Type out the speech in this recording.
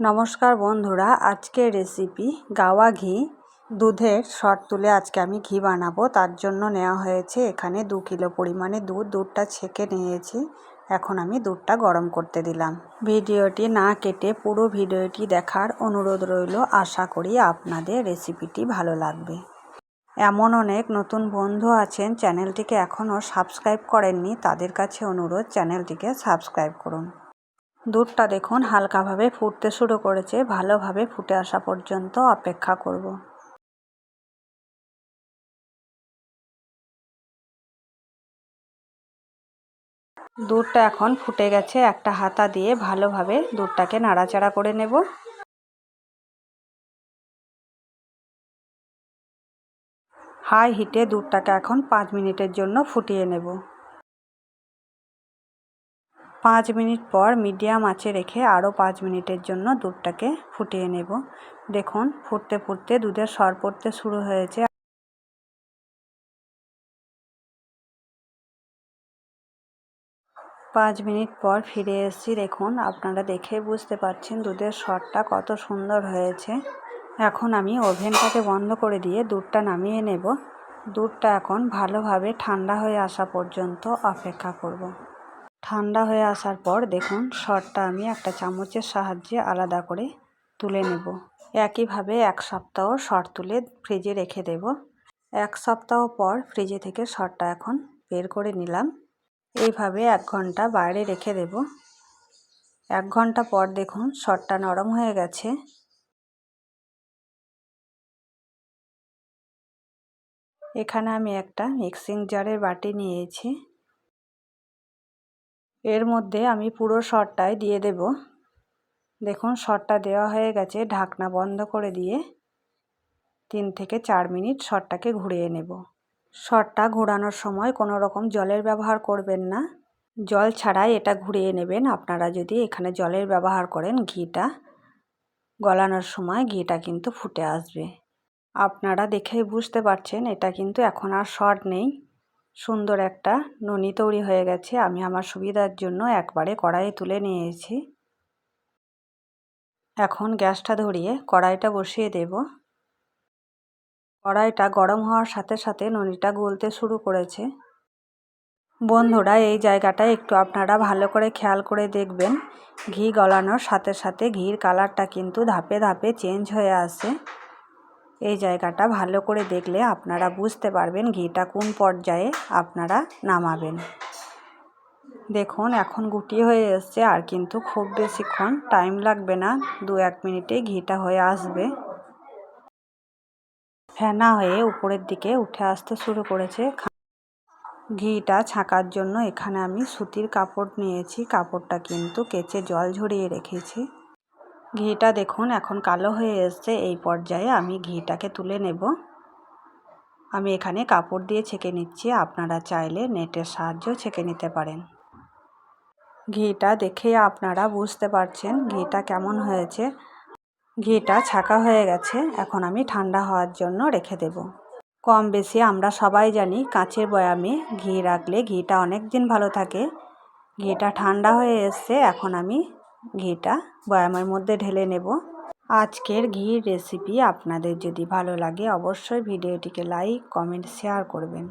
নমস্কার বন্ধুরা, আজকের রেসিপি গাওয়া ঘি, দুধের শর্ট তুলে আজকে আমি ঘি বানাবো। তার জন্য নেওয়া হয়েছে এখানে দু কিলো পরিমাণে দুধ। দুধটা ছেঁকে নিয়েছি। এখন আমি দুধটা গরম করতে দিলাম। ভিডিওটি না কেটে পুরো ভিডিওটি দেখার অনুরোধ রইল। আশা করি আপনাদের রেসিপিটি ভালো লাগবে। এমন অনেক নতুন বন্ধু আছেন, চ্যানেলটিকে এখনও সাবস্ক্রাইব করেননি, তাদের কাছে অনুরোধ, চ্যানেলটিকে সাবস্ক্রাইব করুন। দুধটা দেখুন হালকাভাবে ফুটতে শুরু করেছে, ভালোভাবে ফুটে আসা পর্যন্ত অপেক্ষা করব। দুধটা এখন ফুটে গেছে, একটা হাতা দিয়ে ভালোভাবে দুধটাকে নাড়াচাড়া করে নেব। হাই হিটে দুধটাকে এখন পাঁচ মিনিটের জন্য ফুটিয়ে নেব। পাঁচ মিনিট পর মিডিয়াম আঁচে রেখে আরও পাঁচ মিনিটের জন্য দুধটাকে ফুটিয়ে নেব। দেখুন, ফুটতে ফুটতে দুধের সর পড়তে শুরু হয়েছে। পাঁচ মিনিট পর ফিরে এসেছি। দেখুন, আপনারা দেখে বুঝতে পারছেন দুধের সরটা কত সুন্দর হয়েছে। এখন আমি ওভেনটাকে বন্ধ করে দিয়ে দুধটা নামিয়ে নেব। দুধটা এখন ভালোভাবে ঠান্ডা হয়ে আসা পর্যন্ত অপেক্ষা করব। ঠান্ডা হয়ে আসার পর দেখুন সরটা আমি একটা চামচের সাহায্যে আলাদা করে তুলে নেব। একইভাবে এক সপ্তাহ সর তুলে ফ্রিজে রেখে দেব। এক সপ্তাহ পর ফ্রিজে থেকে সরটা এখন বের করে নিলাম। এইভাবে এক ঘণ্টা বাইরে রেখে দেব। এক ঘণ্টা পর দেখুন সরটা নরম হয়ে গেছে। এখানে আমি একটা মিক্সিং জারের বাটি নিয়েছি। এর মধ্যে আমি পুরো শটটাই দিয়ে দেব। দেখুন, শটটা দেওয়া হয়ে গেছে। ঢাকনা বন্ধ করে দিয়ে তিন থেকে চার মিনিট শটটাকে ঘুরিয়ে নেব। শটটা ঘোরানোর সময় কোনো রকম জলের ব্যবহার করবেন না। জল ছাড়াই এটা ঘুরিয়ে নেবেন। আপনারা যদি এখানে জলের ব্যবহার করেন, ঘিটা গলানোর সময় ঘিটা কিন্তু ফুটে আসবে। আপনারা দেখেই বুঝতে পারছেন, এটা কিন্তু এখন আর শর্ট নেই। সুন্দর একটা ননি তৈরি হয়ে গেছে। আমি আমার সুবিধার জন্য একবারে কড়াইয়ে তুলে নিয়েছি। এখন গ্যাসটা ধরিয়ে কড়াইটা বসিয়ে দেব। কড়াইটা গরম হওয়ার সাথে সাথে ননিটা গলতে শুরু করেছে। বন্ধুরা, এই জায়গাটা একটু আপনারা ভালো করে খেয়াল করে দেখবেন। ঘি গলানোর সাথে সাথে ঘির কালারটা কিন্তু ধাপে ধাপে চেঞ্জ হয়ে আসে। এই জায়গাটা ভালো করে দেখলে আপনারা বুঝতে পারবেন ঘিটা কোন পর্যায়ে আপনারা নামাবেন। দেখুন, এখন গুটি হয়ে এসছে আর কিন্তু খুব বেশিক্ষণ টাইম লাগবে না। দু এক মিনিটে ঘিটা হয়ে আসবে। ফেনা হয়ে উপরের দিকে উঠে আসতে শুরু করেছে। ঘিটা ছাঁকার জন্য এখানে আমি সুতির কাপড় নিয়েছি। কাপড়টা কিন্তু কেচে জল ঝরিয়ে রেখেছি। ঘিটা দেখুন, এখন কালো হয়ে এসছে। এই পর্যায়ে আমি ঘিটাকে তুলে নেব। আমি এখানে কাপড় দিয়ে ছেঁকে নিচ্ছি। আপনারা চাইলে নেটের সাহায্য ছেঁকে নিতে পারেন। ঘিটা দেখে আপনারা বুঝতে পারছেন ঘিটা কেমন হয়েছে। ঘিটা ছাকা হয়ে গেছে। এখন আমি ঠান্ডা হওয়ার জন্য রেখে দেব। কম বেশি আমরা সবাই জানি কাঁচের বয়ামে ঘি রাখলে ঘিটা অনেক দিন ভালো থাকে। ঘিটা ঠান্ডা হয়ে এসছে। এখন আমি ঘিটা বয়ামের মধ্যে ঢেলে নেব। আজকের ঘির রেসিপি আপনাদের যদি ভালো লাগে অবশ্যই ভিডিওটিকে লাইক কমেন্ট শেয়ার করবেন।